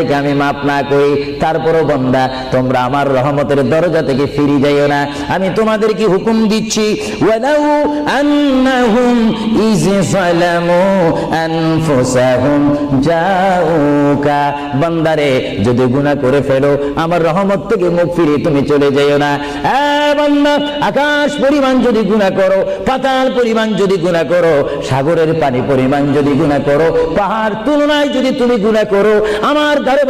তোমাদেরকে আমি মাফ না করি, তারপরও বন্দা, তোমরা আমার রহমতের দরজা থেকে ফিরে যাইও না। আমি তোমাদেরকে হুকুম দিচ্ছি? বান্দারে, যদি গুনাহ করে ফেলো, আমার রহমত থেকে মুখ ফিরে তুমি চলে যাইও না। আকাশ পরিমাণ যদি গুণা করো, পাতাল পরিমাণ যদি গুণা করো, সাগরের পানি পরিমাণ যদি গুণা করো, পাহাড় তুলনায় যদি তুমি গুণা করো, আমার দ্বারে